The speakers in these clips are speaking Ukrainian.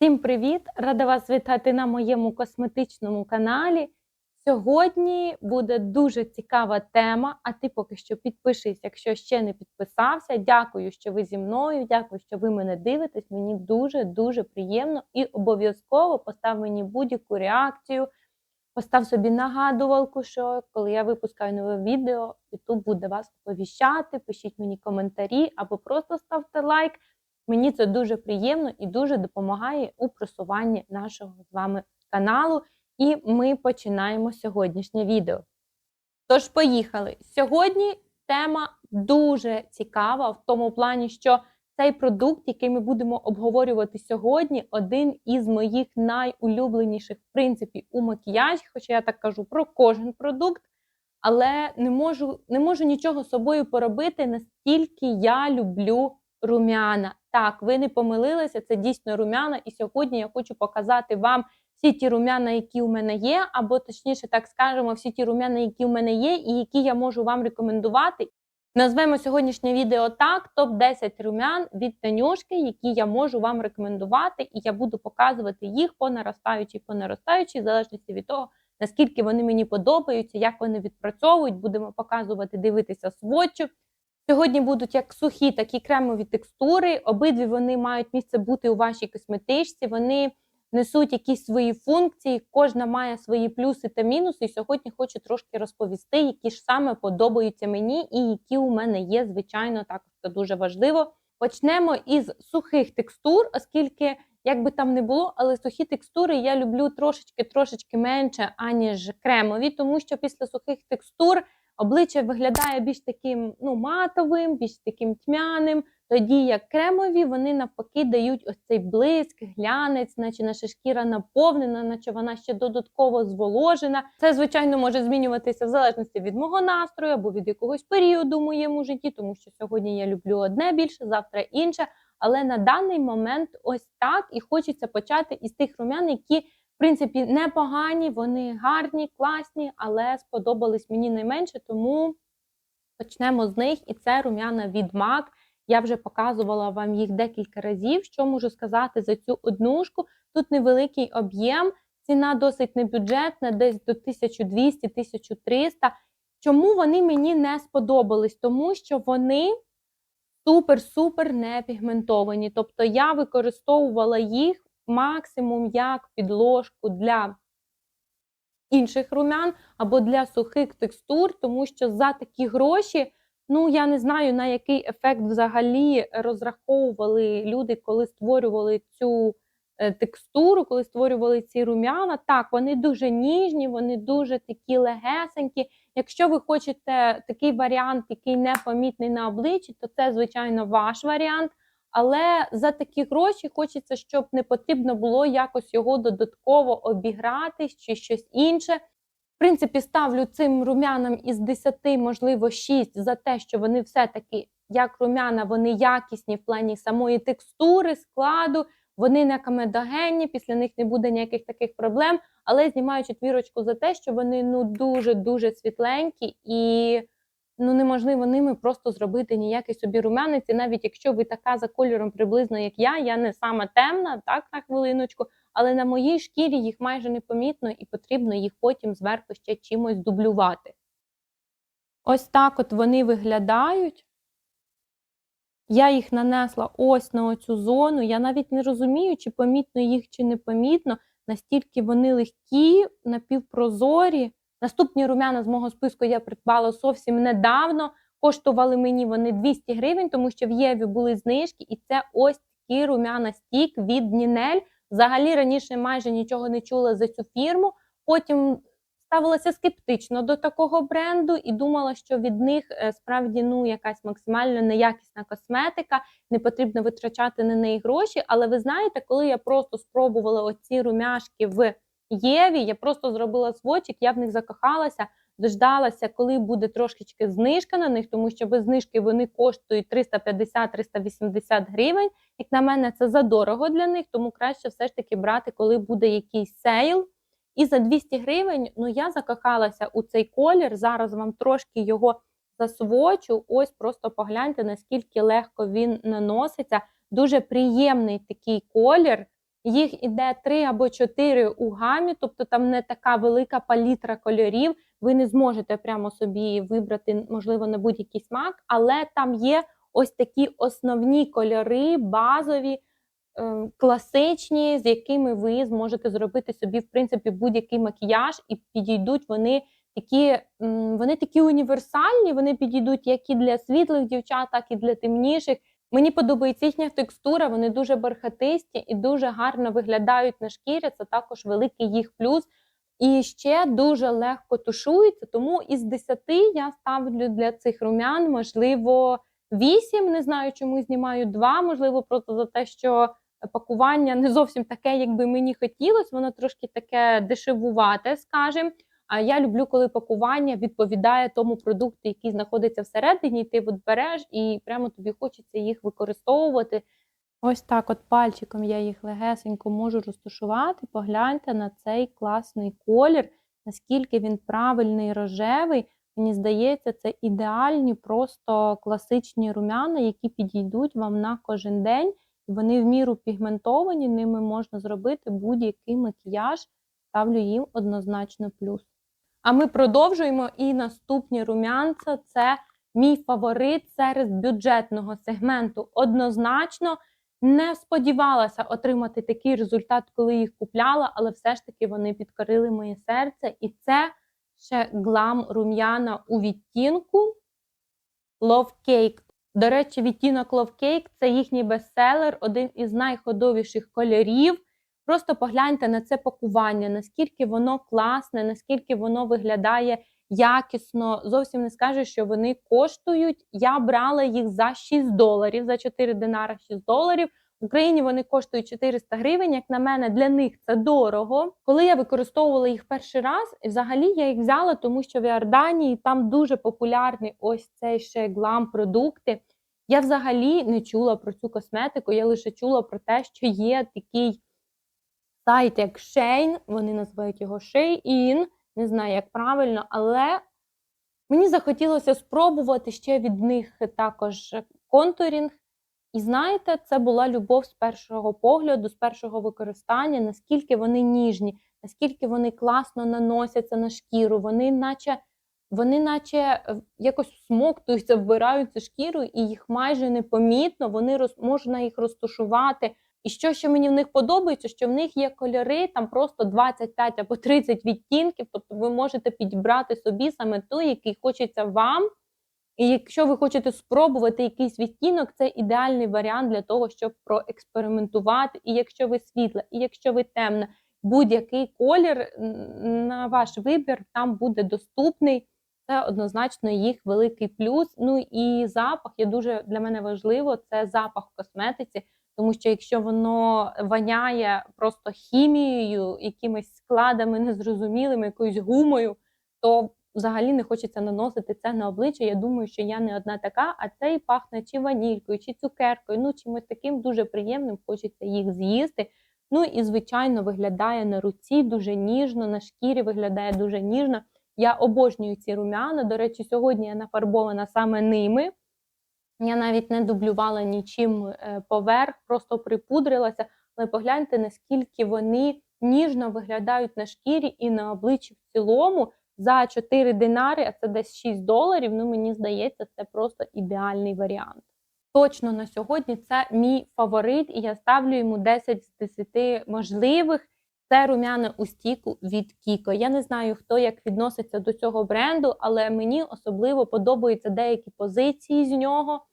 Всім привіт! Рада вас вітати на моєму косметичному каналі. Сьогодні буде дуже цікава тема. А ти поки що підпишись, якщо ще не підписався. Дякую, що ви зі мною. Дякую, що ви мене дивитесь. Мені дуже дуже приємно і обов'язково постав мені будь-яку реакцію. Постав собі нагадувалку, що коли я випускаю нове відео, YouTube буде вас оповіщати. Пишіть мені коментарі або просто ставте лайк. Мені це дуже приємно і дуже допомагає у просуванні нашого з вами каналу. І ми починаємо сьогоднішнє відео. Тож, поїхали. Сьогодні тема дуже цікава в тому плані, що цей продукт, який ми будемо обговорювати сьогодні, один із моїх найулюбленіших принципів у макіяжі, хоча я так кажу про кожен продукт, але не можу, не можу нічого собою поробити, настільки я люблю румяна. Так, ви не помилилися, це дійсно румяна, і сьогодні я хочу показати вам всі ті румяна, які у мене є, або точніше, так скажемо, всі ті румяна, які у мене є, і які я можу вам рекомендувати. Назвемо сьогоднішнє відео так: топ-10 румян від Танюшки, які я можу вам рекомендувати, і я буду показувати їх по наростаючій, по наростаючій, в залежності від того, наскільки вони мені подобаються, як вони відпрацьовують. Будемо показувати, дивитися сводчу. Сьогодні будуть як сухі, так і кремові текстури. Обидві вони мають місце бути у вашій косметичці. Вони несуть якісь свої функції, кожна має свої плюси та мінуси. І сьогодні хочу трошки розповісти, які ж саме подобаються мені, і які у мене є, звичайно, також це дуже важливо. Почнемо із сухих текстур, оскільки, як би там не було, але сухі текстури я люблю трошечки-трошечки менше, аніж кремові, тому що після сухих текстур обличчя виглядає більш таким ну, матовим, більш таким тьмяним. Тоді як кремові, вони навпаки дають ось цей блиск, глянець, наче наша шкіра наповнена, наче вона ще додатково зволожена. Це, звичайно, може змінюватися в залежності від мого настрою або від якогось періоду в моєму житті, тому що сьогодні я люблю одне більше, завтра інше. Але на даний момент ось так і хочеться почати із тих румян, які в принципі непогані, вони гарні, класні, але сподобались мені найменше, тому почнемо з них. І це рум'яна від MAC. Я вже показувала вам їх декілька разів. Що можу сказати за цю однушку? Тут невеликий об'єм, ціна досить небюджетна, десь до 1200-1300. Чому вони мені не сподобались? Тому що вони супер-супер не пігментовані. Тобто я використовувала їх максимум як підложку для інших румян або для сухих текстур, тому що за такі гроші. Ну, я не знаю, на який ефект взагалі розраховували люди, коли створювали цю е, текстуру, коли створювали ці рум'яна. Так, вони дуже ніжні, вони дуже такі легесенькі. Якщо ви хочете такий варіант, який непомітний на обличчі, то це, звичайно, ваш варіант. Але за такі гроші хочеться, щоб не потрібно було якось його додатково обігратись чи щось інше. В принципі, ставлю цим румянам із 10, можливо, 6 за те, що вони все-таки, як румяна, вони якісні в плані самої текстури, складу, вони не камедогенні, після них не буде ніяких таких проблем. Але знімаю четвірочку за те, що вони ну дуже-дуже світленькі і ну неможливо ними просто зробити ніякий собі румянець. І навіть якщо ви така за кольором приблизно, як я, я не сама темна, так на хвилиночку, але на моїй шкірі їх майже непомітно і потрібно їх потім зверху ще чимось дублювати. Ось так от вони виглядають. Я їх нанесла ось на оцю зону. Я навіть не розумію, чи помітно їх, чи не помітно. Настільки вони легкі, напівпрозорі. Наступні румяна з мого списку я придбала зовсім недавно. Коштували мені вони 200 гривень, тому що в Єві були знижки, і це ось такі румяна стік від Нінель. Взагалі раніше майже нічого не чула за цю фірму. Потім ставилася скептично до такого бренду і думала, що від них е, справді ну якась максимально неякісна косметика, не потрібно витрачати на неї гроші. Але ви знаєте, коли я просто спробувала оці румяшки в Єві, я просто зробила свочик, я в них закохалася. Дождалася, коли буде трошечки знижка на них, тому що без знижки вони коштують 350-380 гривень. Як на мене, це задорого для них, тому краще все ж таки брати, коли буде якийсь сейл. І за 200 гривень ну я закохалася у цей колір. Зараз вам трошки його засвочу. Ось просто погляньте, наскільки легко він наноситься. Дуже приємний такий колір. Їх іде три або чотири у гамі, тобто там не така велика палітра кольорів. Ви не зможете прямо собі вибрати, можливо, на будь-який смак, але там є ось такі основні кольори, базові, е, класичні, з якими ви зможете зробити собі, в принципі, будь-який макіяж, і підійдуть вони такі, вони такі універсальні, вони підійдуть як і для світлих дівчат, так і для темніших. Мені подобається їхня текстура, вони дуже бархатисті і дуже гарно виглядають на шкірі. Це також великий їх плюс. І ще дуже легко тушується, тому із 10 я ставлю для цих румян, можливо, 8, не знаю, чому знімаю 2, можливо, просто за те, що пакування не зовсім таке, як би мені хотілося, воно трошки таке дешевувате, скажімо. А я люблю, коли пакування відповідає тому продукту, який знаходиться всередині, ти от береш і прямо тобі хочеться їх використовувати. Ось так, от пальчиком я їх легесенько можу розташувати. Погляньте на цей класний колір, наскільки він правильний рожевий. Мені здається, це ідеальні, просто класичні румяна, які підійдуть вам на кожен день. Вони в міру пігментовані, ними можна зробити будь-який макіяж. Ставлю їм однозначно плюс. А ми продовжуємо і наступні рум'янця це мій фаворит серед бюджетного сегменту. Однозначно не сподівалася отримати такий результат, коли їх купляла, але все ж таки вони підкорили моє серце. І це ще глам рум'яна у відтінку Love Cake. До речі, відтінок Love Cake – це їхній бестселер, один із найходовіших кольорів. Просто погляньте на це пакування, наскільки воно класне, наскільки воно виглядає якісно. Зовсім не скажу, що вони коштують. Я брала їх за 6 доларів, за 4 динара 6 доларів. В Україні вони коштують 400 гривень. Як на мене, для них це дорого. Коли я використовувала їх перший раз, взагалі я їх взяла, тому що в Іорданії там дуже популярні ось цей ще глам продукти. Я взагалі не чула про цю косметику, я лише чула про те, що є такий сайт, як Shein, вони називають його Shein, не знаю, як правильно, але мені захотілося спробувати ще від них також контурінг. І знаєте, це була любов з першого погляду, з першого використання, наскільки вони ніжні, наскільки вони класно наносяться на шкіру, вони наче вони наче е, якось всмоктуються, вбираються шкіру, і їх майже непомітно, вони роз, можна їх розташувати. І що ще мені в них подобається, що в них є кольори, там просто 25 або 30 відтінків, тобто ви можете підібрати собі саме той, який хочеться вам. І якщо ви хочете спробувати якийсь відтінок, це ідеальний варіант для того, щоб проекспериментувати. І якщо ви світла, і якщо ви темна, будь-який колір на ваш вибір там буде доступний. Це однозначно їх великий плюс. Ну і запах є дуже для мене важливо. Це запах в косметиці, тому що якщо воно воняє просто хімією, якимись складами незрозумілими, якоюсь гумою, то взагалі не хочеться наносити це на обличчя. Я думаю, що я не одна така, а це і пахне чи ванількою, чи цукеркою. Ну чимось таким дуже приємним, хочеться їх з'їсти. Ну і звичайно виглядає на руці дуже ніжно, на шкірі виглядає дуже ніжно. Я обожнюю ці румяна. До речі, сьогодні я нафарбована саме ними. Я навіть не дублювала нічим е, поверх, просто припудрилася. Але погляньте, наскільки вони ніжно виглядають на шкірі і на обличчі в цілому. За 4 динари, а це десь 6 доларів. Ну, мені здається, це просто ідеальний варіант. Точно на сьогодні це мій фаворит, і я ставлю йому 10 з 10 можливих. Це румяна у стіку від Кіко. Я не знаю, хто як відноситься до цього бренду, але мені особливо подобаються деякі позиції з нього.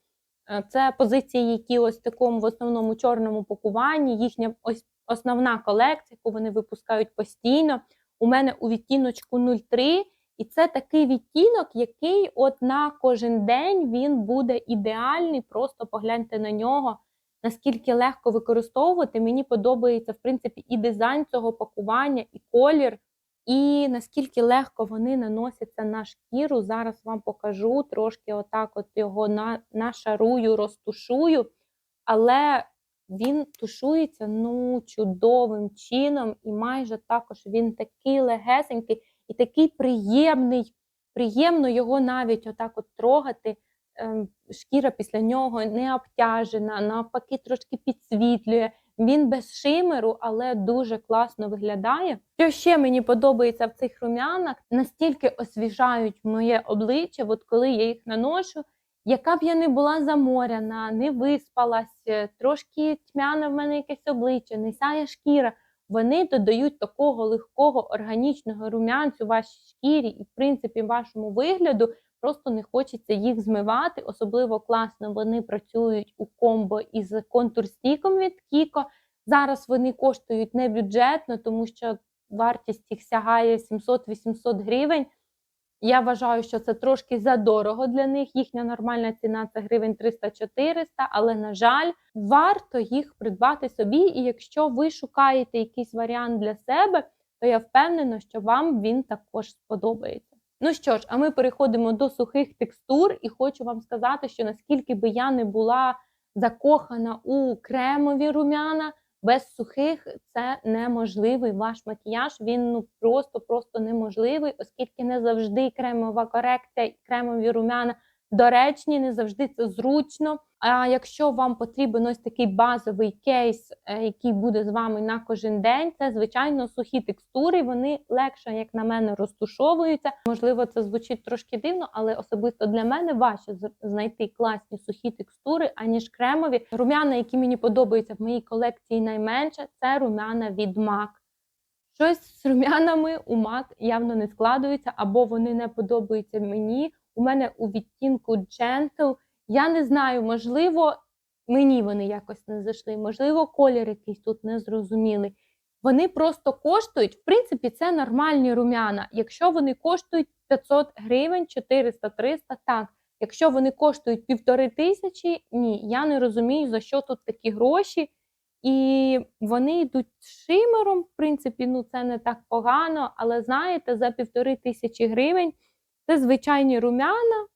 Е, це позиції, які ось такому в основному чорному пакуванні, їхня ось основна колекція, яку вони випускають постійно. У мене у відтіночку 03, і це такий відтінок, який от на кожен день він буде ідеальний. Просто погляньте на нього наскільки легко використовувати. Мені подобається, в принципі, і дизайн цього пакування, і колір, і наскільки легко вони наносяться на шкіру. Зараз вам покажу трошки отак от його на, нашарую, розтушую. Але він тушується ну, чудовим чином, і майже також він такий легесенький і такий приємний. Приємно його навіть отак от трогати. Ем, шкіра після нього не обтяжена, навпаки, трошки підсвітлює. Він без шимеру, але дуже класно виглядає. Що ще мені подобається в цих рум'янах, настільки освіжають моє обличчя, от коли я їх наношу. Яка б я не була заморяна, не виспалась, е, трошки тьмяне в мене якесь обличчя, не сяє шкіра. Вони додають такого легкого органічного рум'янцю вашій шкірі і, в принципі, вашому вигляду. Просто не хочеться їх змивати. Особливо класно вони працюють у комбо із контур-стіком від Kiko. Зараз вони коштують не бюджетно, тому що вартість їх сягає 700-800 гривень. Я вважаю, що це трошки задорого для них. Їхня нормальна ціна це гривень 300-400, але, на жаль, варто їх придбати собі. І якщо ви шукаєте якийсь варіант для себе, то я впевнена, що вам він також сподобається. Ну що ж, а ми переходимо до сухих текстур, і хочу вам сказати, що наскільки би я не була закохана у кремові рум'яна, без сухих це неможливий ваш макіяж. Він ну просто-просто неможливий, оскільки не завжди кремова корекція і кремові рум'яна доречні, не завжди це зручно. А якщо вам потрібен ось такий базовий кейс, е, який буде з вами на кожен день, це звичайно сухі текстури. Вони легше, як на мене, розтушовуються. Можливо, це звучить трошки дивно, але особисто для мене важче знайти класні сухі текстури, аніж кремові. Рум'яна, які мені подобаються в моїй колекції найменше, це рум'яна від MAC. Щось з рум'янами у MAC явно не складується, або вони не подобаються мені. У мене у відтінку Gentle. Я не знаю, можливо, мені вони якось не зайшли, можливо, колір якийсь тут незрозумілий. Вони просто коштують, в принципі, це нормальні рум'яна. Якщо вони коштують 500 гривень, 400-300, так. Якщо вони коштують півтори тисячі, ні, я не розумію, за що тут такі гроші. І вони йдуть шимером, в принципі, ну це не так погано, але знаєте, за півтори тисячі гривень це звичайні рум'яна,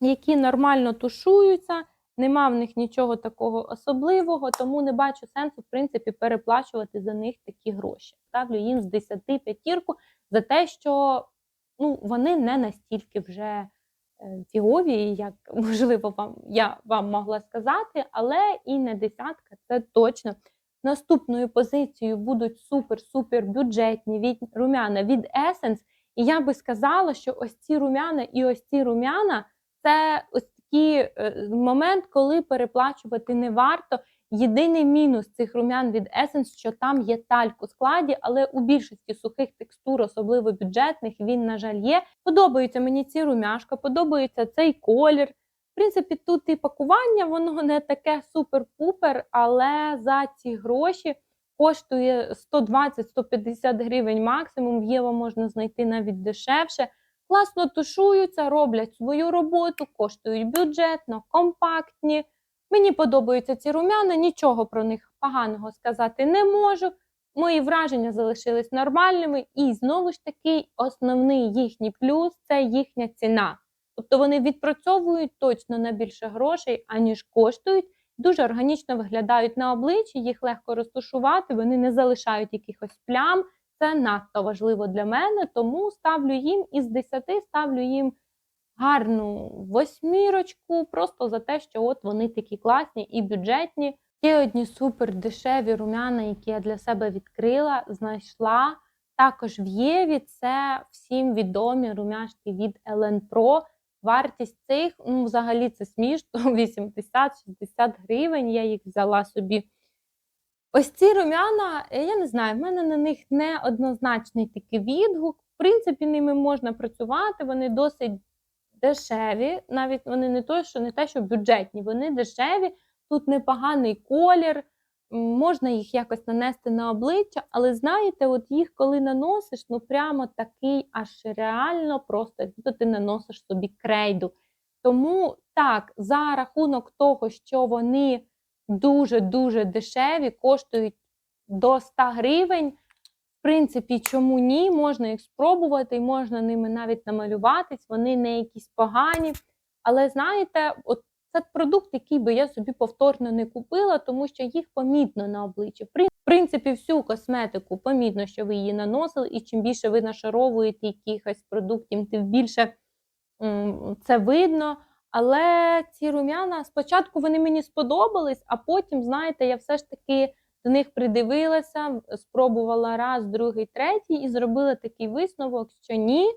які нормально тушуються, нема в них нічого такого особливого, тому не бачу сенсу, в принципі, переплачувати за них такі гроші. Ставлю їм з 10 п'ятірку за те, що ну, вони не настільки вже е, фігові, як можливо вам я вам могла сказати, але і не десятка, це точно. Наступною позицією будуть супер-супер бюджетні від рум'яна від Essence. І я би сказала, що ось ці рум'яна і ось ці рум'яна це ось такий е, момент, коли переплачувати не варто. Єдиний мінус цих рум'ян від Essence, що там є тальк у складі, але у більшості сухих текстур, особливо бюджетних, він, на жаль, є. Подобаються мені ці рум'яшка, подобається цей колір. В принципі, тут і пакування, воно не таке супер-пупер, але за ці гроші коштує 120-150 гривень максимум. В Єва можна знайти навіть дешевше. Класно тушуються, роблять свою роботу, коштують бюджетно, компактні. Мені подобаються ці рум'яна, нічого про них поганого сказати не можу. Мої враження залишились нормальними, і знову ж таки, основний їхній плюс це їхня ціна. Тобто вони відпрацьовують точно на більше грошей, аніж коштують. Дуже органічно виглядають на обличчі, їх легко розташувати, вони не залишають якихось плям. Це надто важливо для мене, тому ставлю їм із 10, ставлю їм гарну восьмірочку, просто за те, що от вони такі класні і бюджетні. Є одні супер дешеві рум'яна, які я для себе відкрила, знайшла. Також в Єві це всім відомі рум'яшки від Ellen Pro. Вартість цих, ну, взагалі, це смішно, 80-60 гривень. Я їх взяла собі. Ось ці рум'яна, е, я не знаю, в мене на них неоднозначний такий відгук. В принципі, ними можна працювати, вони досить дешеві. Навіть вони не то, що не те, що бюджетні, вони дешеві. Тут непоганий колір, можна їх якось нанести на обличчя, але знаєте, от їх коли наносиш, ну прямо такий аж реально просто, як ти наносиш собі крейду. Тому так, за рахунок того, що вони дуже-дуже дешеві, коштують до 100 гривень. В принципі, чому ні? Можна їх спробувати, можна ними навіть намалюватись, вони не якісь погані. Але знаєте, от це продукт, який би я собі повторно не купила, тому що їх помітно на обличчі. В принципі, всю косметику помітно, що ви її наносили, і чим більше ви нашаровуєте якихось продуктів, тим більше це видно. Але ці рум'яна спочатку вони мені сподобались, а потім, знаєте, я все ж таки до них придивилася, спробувала раз, другий, третій і зробила такий висновок, що ні,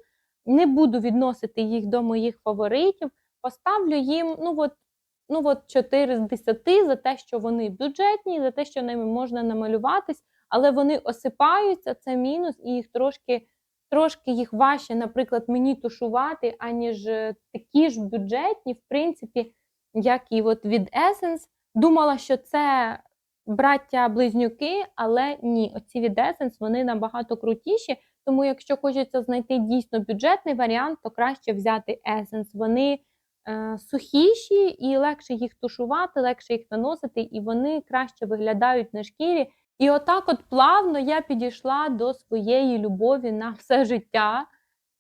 не буду відносити їх до моїх фаворитів. Поставлю їм ну от, ну от 4 з 10 за те, що вони бюджетні, за те, що ними можна намалюватись, але вони осипаються, це мінус, і їх трошки трошки їх важче, наприклад, мені тушувати, аніж е, такі ж бюджетні, в принципі, як і от від Essence. Думала, що це браття-близнюки, але ні, оці від Essence, вони набагато крутіші. Тому, якщо хочеться знайти дійсно бюджетний варіант, то краще взяти Essence. Вони сухіші і легше їх тушувати, легше їх наносити, і вони краще виглядають на шкірі. І отак, от плавно я підійшла до своєї любові на все життя.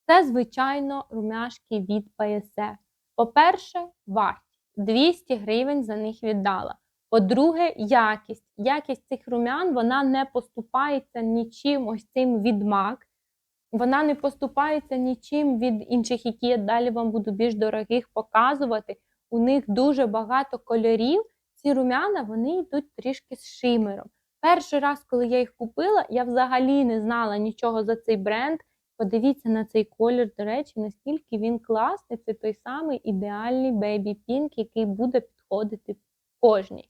Це, звичайно, румяшки від PSE. По-перше, вартість 200 гривень за них віддала. По-друге, якість. Якість цих румян вона не поступається нічим ось цим від MAC. Вона не поступається нічим від інших, які я далі вам буду більш дорогих показувати. У них дуже багато кольорів. Ці румяна вони йдуть трішки з шимером. Перший раз, коли я їх купила, я взагалі не знала нічого за цей бренд. Подивіться на цей колір, до речі, наскільки він класний. Це той самий ідеальний бейбі пінк, який буде підходити кожній.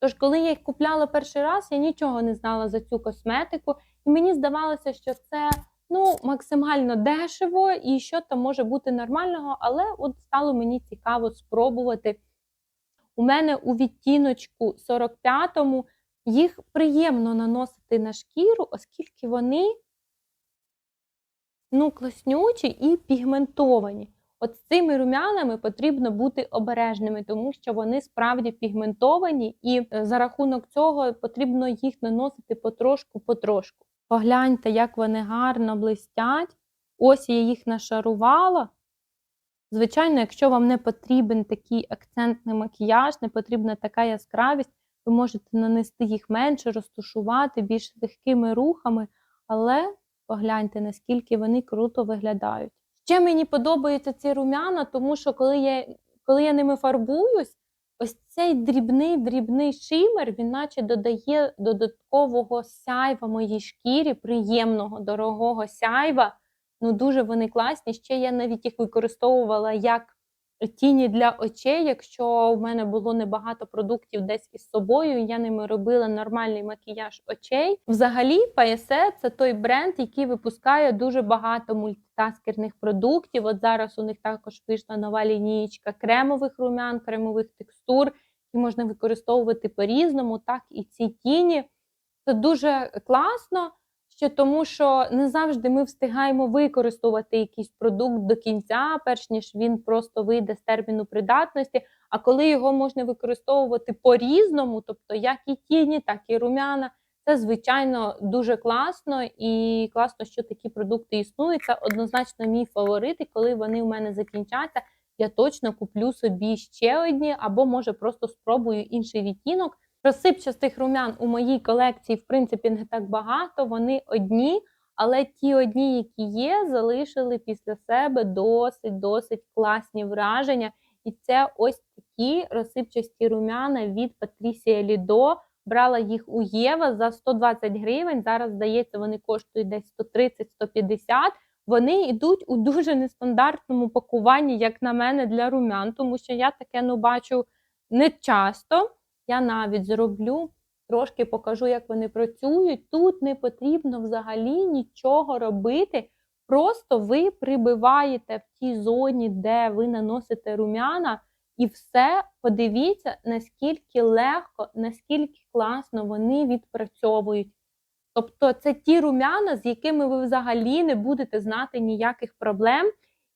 Тож, коли я їх купляла перший раз, я нічого не знала за цю косметику, і мені здавалося, що це ну, максимально дешево і що там може бути нормального, але от стало мені цікаво спробувати. У мене у відтіночку 45-му їх приємно наносити на шкіру, оскільки вони ну, класнючі і пігментовані. От з цими румянами потрібно бути обережними, тому що вони справді пігментовані, і е, за рахунок цього потрібно їх наносити потрошку-потрошку. Погляньте, як вони гарно блистять. Ось я їх нашарувала. Звичайно, якщо вам не потрібен такий акцентний макіяж, не потрібна така яскравість, ви можете нанести їх менше, розтушувати більш легкими рухами, але погляньте, наскільки вони круто виглядають. Ще мені подобаються ці румяна, тому що коли я коли я ними фарбуюсь, ось цей дрібний-дрібний шимер, він наче додає додаткового сяйва моїй шкірі, приємного, дорогого сяйва. Ну, дуже вони класні. Ще я навіть їх використовувала як тіні для очей. Якщо в мене було небагато продуктів десь із собою, я ними робила нормальний макіяж очей. Взагалі, PSE – це той бренд, який випускає дуже багато мультитаскерних продуктів. От зараз у них також вийшла нова лінійка кремових румян, кремових текстур, які можна використовувати по-різному, так і ці тіні. Це дуже класно ще тому, що не завжди ми встигаємо використовувати якийсь продукт до кінця, перш ніж він просто вийде з терміну придатності. А коли його можна використовувати по-різному, тобто як і тіні, так і румяна, це звичайно дуже класно і класно, що такі продукти існують. Це однозначно мій фаворит, і коли вони у мене закінчаться, я точно куплю собі ще одні, або може просто спробую інший відтінок. Розсипчастих румян у моїй колекції, в принципі, не так багато. Вони одні, але ті одні, які є, залишили після себе досить-досить класні враження. І це ось такі розсипчасті румяна від Patricia Lido. Брала їх у Єва за 120 гривень. Зараз, здається, вони коштують десь 130-150. Вони йдуть у дуже нестандартному пакуванні, як на мене, для румян, тому що я таке ну, бачу не часто. Я навіть зроблю, трошки покажу, як вони працюють. Тут не потрібно взагалі нічого робити. Просто ви прибиваєте в тій зоні, де ви наносите румяна, і все, подивіться, наскільки легко, наскільки класно вони відпрацьовують. Тобто це ті румяна, з якими ви взагалі не будете знати ніяких проблем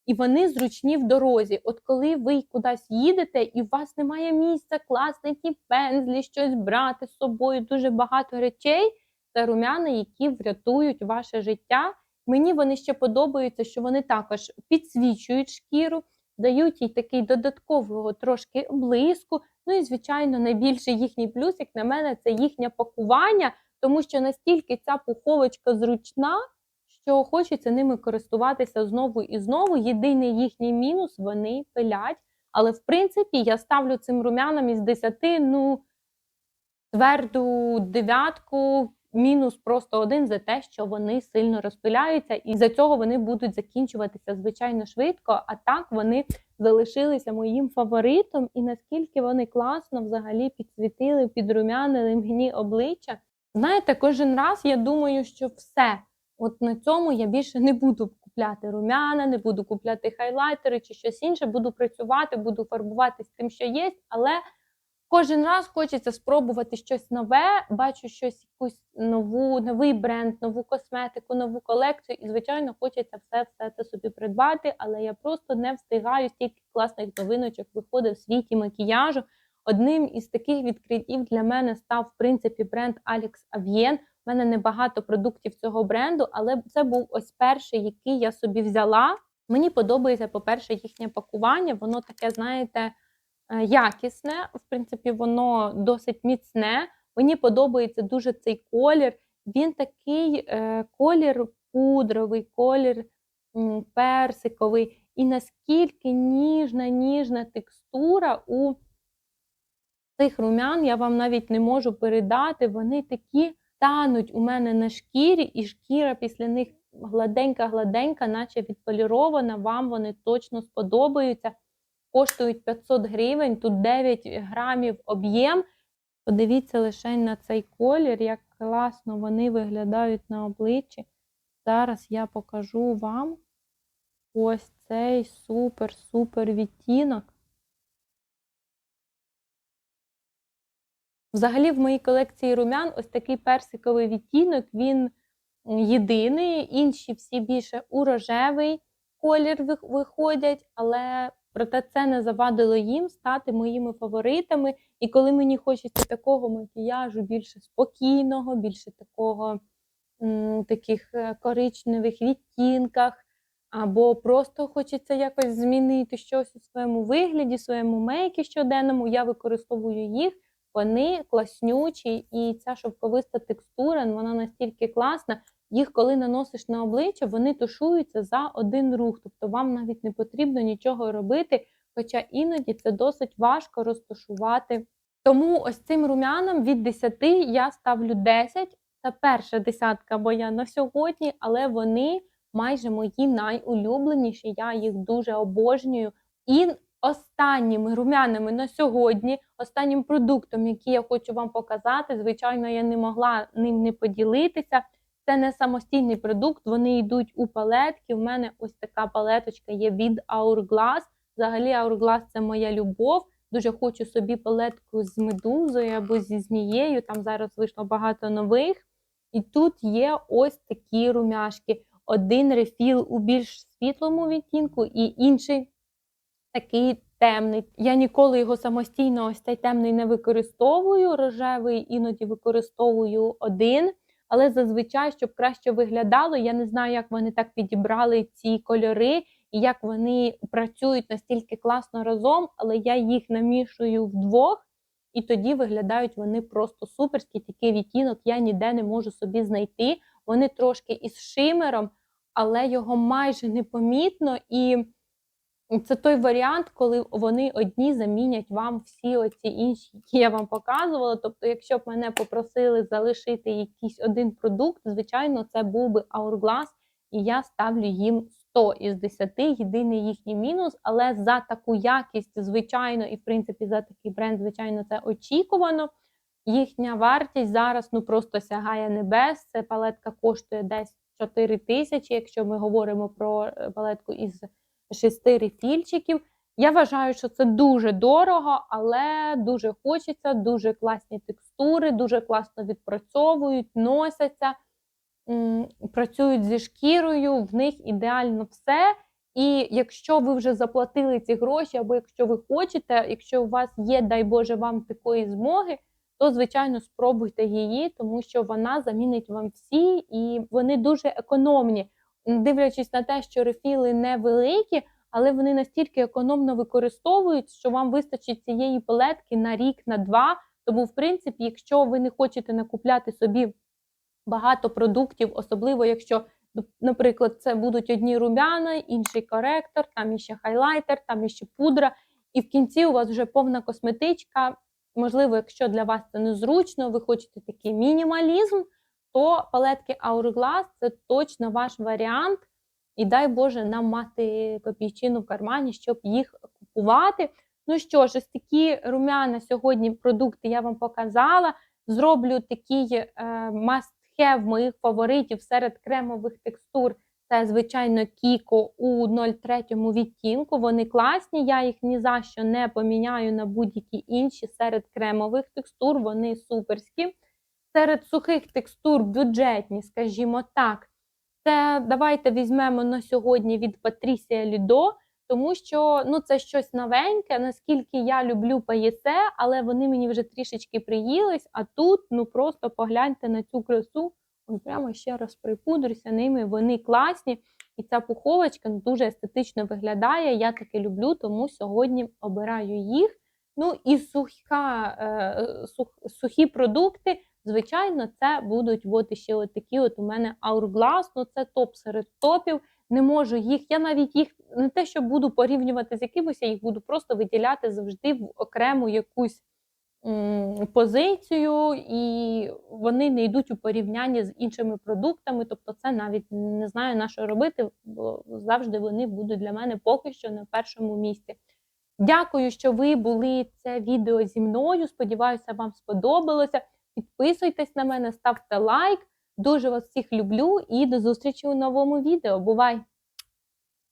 і вони зручні в дорозі. От коли ви кудись їдете, і у вас немає місця класти ті пензлі, щось брати з собою, дуже багато речей, це румяна, які врятують ваше життя. Мені вони ще подобаються, що вони також підсвічують шкіру, дають їй такий додаткового трошки блиску. Ну і, звичайно, найбільший їхній плюс, як на мене, це їхнє пакування, тому що настільки ця пуховочка зручна що хочеться ними користуватися знову і знову. Єдиний їхній мінус вони пилять. Але в принципі я ставлю цим румянам із 10, ну тверду дев'ятку, мінус просто один за те, що вони сильно розпиляються, і за цього вони будуть закінчуватися звичайно швидко. А так вони залишилися моїм фаворитом, і наскільки вони класно взагалі підсвітили, підрумянили мені обличчя. Знаєте, кожен раз я думаю, що все. От на цьому я більше не буду купляти румяна, не буду купляти хайлайтери чи щось інше. Буду працювати, буду фарбувати з тим, що є, але кожен раз хочеться спробувати щось нове, бачу щось, якусь нову, новий бренд, нову косметику, нову колекцію. І, звичайно, хочеться все все це собі придбати, але я просто не встигаю стільки класних новиночок виходить в світі макіяжу. Одним із таких відкриттів для мене став в принципі бренд Alex Avien. У мене небагато продуктів цього бренду, але це був ось перший, який я собі взяла. Мені подобається, по-перше, їхнє пакування. Воно таке, знаєте, е, якісне. В принципі, воно досить міцне. Мені подобається дуже цей колір. Він такий е, колір пудровий, колір персиковий. І наскільки ніжна, ніжна текстура у цих румян, я вам навіть не можу передати. Вони такі тануть у мене на шкірі, і шкіра після них гладенька-гладенька, наче відполірована. Вам вони точно сподобаються. Коштують 500 гривень, тут 9 грамів об'єм. Подивіться лише на цей колір, як класно вони виглядають на обличчі. Зараз я покажу вам ось цей супер-супер відтінок. Взагалі, в моїй колекції румян ось такий персиковий відтінок, він єдиний. Інші всі більше у рожевий колір виходять, але проте це не завадило їм стати моїми фаворитами. І коли мені хочеться такого макіяжу більше спокійного, більше такого м, таких е, коричневих відтінках, або просто хочеться якось змінити щось у своєму вигляді, своєму мейкі щоденному, я використовую їх. Вони класнючі, і ця шовковиста текстура, вона настільки класна. Їх, коли наносиш на обличчя, вони тушуються за один рух. Тобто вам навіть не потрібно нічого робити, хоча іноді це досить важко розташувати. Тому ось цим румянам від 10 я ставлю 10. Це перша десятка моя на сьогодні, але вони майже мої найулюбленіші. Я їх дуже обожнюю. І Останніми румянами на сьогодні, останнім продуктом, який я хочу вам показати, звичайно, я не могла ним не поділитися. Це не самостійний продукт, вони йдуть у палетки. У мене ось така палеточка є від Hourglass. Взагалі, Hourglass – це моя любов. Дуже хочу собі палетку з медузою або зі змією. Там зараз вийшло багато нових. І тут є ось такі румяшки. Один рефіл у більш світлому відтінку і інший такий темний. Я ніколи його самостійно ось цей темний не використовую. Рожевий іноді використовую один. Але зазвичай, щоб краще виглядало, я не знаю, як вони так підібрали ці кольори і як вони працюють настільки класно разом, але я їх намішую вдвох, і тоді виглядають вони просто суперські. Такий відтінок я ніде не можу собі знайти. Вони трошки із шимером, але його майже непомітно. і це той варіант, коли вони одні замінять вам всі оці інші, які я вам показувала. Тобто, якщо б мене попросили залишити якийсь один продукт, звичайно, це був би Hourglass, і я ставлю їм 100 із 10, єдиний їхній мінус, але за таку якість, звичайно, і в принципі за такий бренд, звичайно, це очікувано. Їхня вартість зараз ну просто сягає небес. Це палетка коштує десь 4 тисячі, якщо ми говоримо про е, палетку із шести рефільчиків. Я вважаю, що це дуже дорого, але дуже хочеться, дуже класні текстури, дуже класно відпрацьовують, носяться, працюють зі шкірою, в них ідеально все. І якщо ви вже заплатили ці гроші, або якщо ви хочете, якщо у вас є, дай Боже, вам такої змоги, то, звичайно, спробуйте її, тому що вона замінить вам всі, і вони дуже економні дивлячись на те, що рефіли невеликі, але вони настільки економно використовують, що вам вистачить цієї палетки на рік, на два. Тому, в принципі, якщо ви не хочете накупляти собі багато продуктів, особливо якщо, наприклад, це будуть одні румяна, інший коректор, там іще хайлайтер, там іще пудра. і в кінці у вас вже повна косметичка. Можливо, якщо для вас це незручно, ви хочете такий мінімалізм, то палетки Hourglass – це точно ваш варіант. І дай Боже нам мати копійчину в кармані, щоб їх купувати. Ну що ж, ось такі румяна сьогодні продукти я вам показала. Зроблю такий е, must-have моїх фаворитів серед кремових текстур. Це, звичайно, Кіко у 03 відтінку. Вони класні. Я їх ні за що не поміняю на будь-які інші серед кремових текстур. Вони суперські. Серед сухих текстур бюджетні, скажімо так. Це давайте візьмемо на сьогодні від Patricia Ludo, тому що ну, це щось новеньке. Наскільки я люблю паєсе, але вони мені вже трішечки приїлись. А тут ну просто погляньте на цю красу. Ой, прямо ще раз припудрюся ними. Вони класні. І ця пуховочка дуже естетично виглядає. Я таке люблю, тому сьогодні обираю їх. Ну і суха, е, сух, сухі продукти. Звичайно, це будуть от ще от такі от у мене Hourglass, ну це топ серед топів. Не можу їх, я навіть їх не те, що буду порівнювати з якимось, я їх буду просто виділяти завжди в окрему якусь м, позицію, і вони не йдуть у порівнянні з іншими продуктами. Тобто, це навіть не знаю на що робити, бо завжди вони будуть для мене поки що на першому місці. Дякую, що ви були це відео зі мною. Сподіваюся, вам сподобалося. Підписуйтесь на мене, ставте лайк. Дуже вас всіх люблю і до зустрічі у новому відео. Бувай!